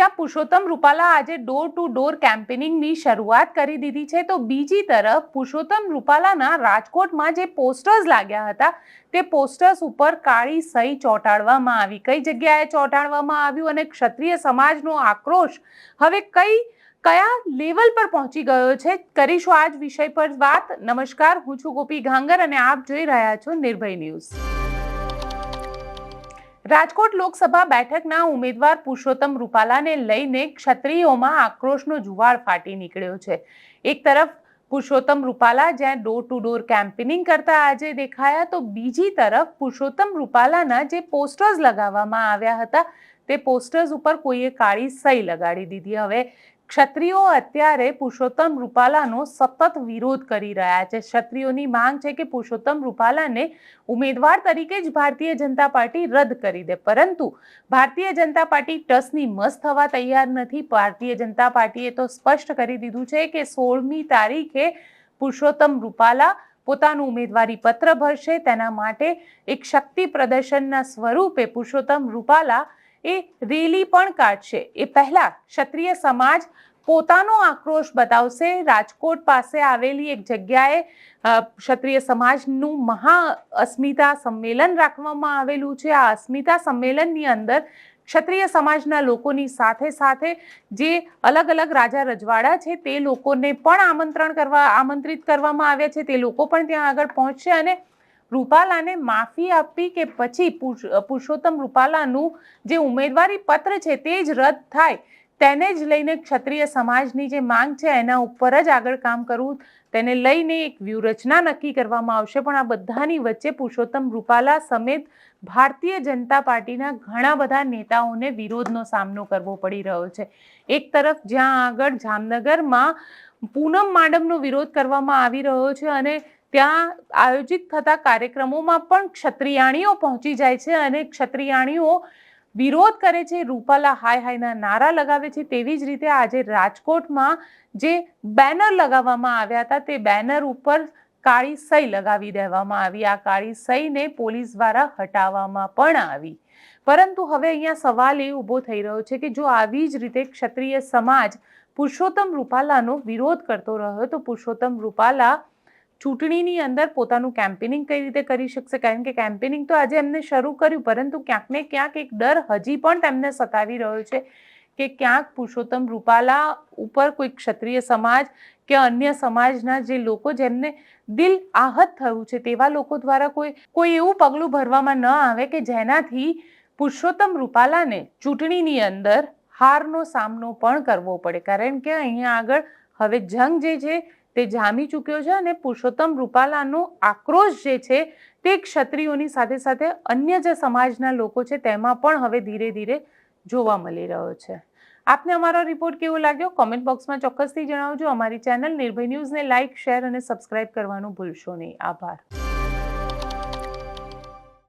જ્યાં પુરુષોત્તમ રૂપાલા આજે door to door કેમ્પેનિંગની શરૂઆત કરી દીધી છે. તો બીજી તરફ પુરુષોત્તમ રૂપાલાના રાજકોટમાં જે પોસ્ટર્સ લાગ્યા હતા, તે પોસ્ટર્સ ઉપર કાળી સહી ચોંટાડવામાં આવી. કઈ જગ્યાએ ચોંટાડવામાં આવ્યું અને ક્ષત્રિય સમાજનો આક્રોશ હવે કઈ, કયા લેવલ પર પહોંચી ગયો છે? કરીશું આજ વિષય પર વાત. નમસ્કાર, હું છું ગોપી ઘાંગર અને આપ જોઈ રહ્યા છો નિર્ભય ન્યૂઝ. રાજકોટ લોકસભા બેઠકના ઉમેદવાર પુરુષોત્તમ રૂપાલાને લઈને ક્ષત્રિયોમાં આક્રોશનો જુવાળ ફાટી નીકળ્યો છે. એક તરફ પુરુષોત્તમ રૂપાલા જ્યાં ડોર ટુ ડોર કેમ્પેનિંગ કરતા આજે દેખાયા, તો બીજી તરફ પુરુષોત્તમ રૂપાલાના જે પોસ્ટર્સ લગાવવામાં આવ્યા હતા, તે પોસ્ટર્સ ઉપર કોઈએ કાળી સહી લગાડી દીધી. હવે ક્ષત્રિયો અત્યારે પુરુષોત્તમ રૂપાલાનો સતત વિરોધ કરી રહ્યા છે. ક્ષત્રિયોની માંગ છે કે પુરુષોત્તમ રૂપાલાને ઉમેદવાર તરીકે જ ભારતીય જનતા પાર્ટી રદ કરી દે. પરંતુ ભારતીય જનતા પાર્ટી ટસની મસ થવા તૈયાર નથી. ભારતીય જનતા પાર્ટીએ તો સ્પષ્ટ કરી દીધું છે કે સોળમી તારીખે પુરુષોત્તમ રૂપાલા પોતાનું ઉમેદવારી પત્ર ભરશે. તેના માટે એક શક્તિ પ્રદર્શનના સ્વરૂપે પુરુષોત્તમ રૂપાલા એ રેલી પણ કાઢશે. એ પહેલા ક્ષત્રિય સમાજ પોતાનો આક્રોશ બતાવશે. રાજકોટ પાસે આવેલી એક જગ્યાએ ક્ષત્રિય સમાજનું મહા અસ્મિતા સંમેલન રાખવામાં આવેલું છે. આ અસ્મિતા સંમેલનની અંદર ક્ષત્રિય સમાજના લોકોની સાથે સાથે જે અલગ અલગ રાજા રજવાડા છે, તે લોકોને પણ આમંત્રણ કરવા, આમંત્રિત કરવામાં આવ્યા છે. તે લોકો પણ ત્યાં આગળ પહોંચશે અને રૂપાલાને માફી આપવી કે પછી પુરુષ- પુરુષોત્તમ રૂપાલાનું જે ઉમેદવારી પત્ર છે તે જ રદ થાય, તેને જ લઈને ક્ષત્રિય સમાજની જે માંગ છે એના ઉપર જ આગળ કામ કરવું, તેને લઈને એક વ્યૂહરચના નક્કી કરવામાં આવશે. પણ આ બધાની વચ્ચે પુરુષોત્તમ રૂપાલા સમેત ભારતીય જનતા પાર્ટીના ઘણા બધા નેતાઓને વિરોધનો સામનો કરવો પડી રહ્યો છે. એક તરફ જ્યાં આગળ જામનગરમાં પૂનમ માડમનો વિરોધ કરવામાં આવી રહ્યો છે અને ત્યાં આયોજિત થતા કાર્યક્રમોમાં પણ ક્ષત્રિયાણીઓ પહોંચી જાય છે અને ક્ષત્રિયાણીઓ વિરોધ કરે છે, રૂપાલા હાય હાયના નારા લગાવે છે. તેવી જ રીતે આજે રાજકોટમાં જે બેનર લગાવવામાં આવ્યા હતા, તે બેનર ઉપર કાળી સહી લગાવી દેવામાં આવી. આ કાળી સહીને પોલીસ દ્વારા હટાવવામાં પણ આવી. પરંતુ હવે અહીંયા સવાલ એ ઊભો થઈ રહ્યો છે કે જો આવી જ રીતે ક્ષત્રિય સમાજ પુરુષોત્તમ રૂપાલાનો વિરોધ કરતો રહ્યો, તો પુરુષોત્તમ રૂપાલા ચૂંટણીની અંદર પોતાનું કેમ્પેનિંગ કઈ રીતે કરી શકશે? કારણ કે કેમ્પેનિંગ તો આજે એમને શરૂ કર્યું, પરંતુ ક્યાંક ને ક્યાંક એક ડર હજી પણ તેમને સતાવી રહ્યો છે કે ક્યાંક પુરુષોત્તમ રૂપાલા ઉપર કોઈ ક્ષત્રિય સમાજ કે અન્ય સમાજના જે લોકો જેમને દિલ આહત થયું છે, તેવા લોકો દ્વારા કોઈ કોઈ એવું પગલું ભરવામાં ન આવે કે જેનાથી પુરુષોત્તમ રૂપાલાને ચૂંટણીની અંદર હારનો સામનો પણ કરવો પડે. કારણ કે અહીંયા આગળ હવે જંગ જે છે તે જામી ચૂક્યો છે અને પુરુષોત્તમ રૂપાલાનો આક્રોશ જે છે તે ક્ષત્રિયોની સાથે સાથે અન્ય જે સમાજના લોકો છે તેમાં પણ હવે ધીરે ધીરે જોવા મળી રહ્યો છે. આપને અમારો રિપોર્ટ કેવો લાગ્યો? કોમેન્ટ બોક્સમાં ચોક્કસથી જણાવજો. અમારી ચેનલ નિર્ભય ન્યૂઝને લાઇક શેર અને સબસ્ક્રાઇબ કરવાનું ભૂલશો નહીં. આભાર.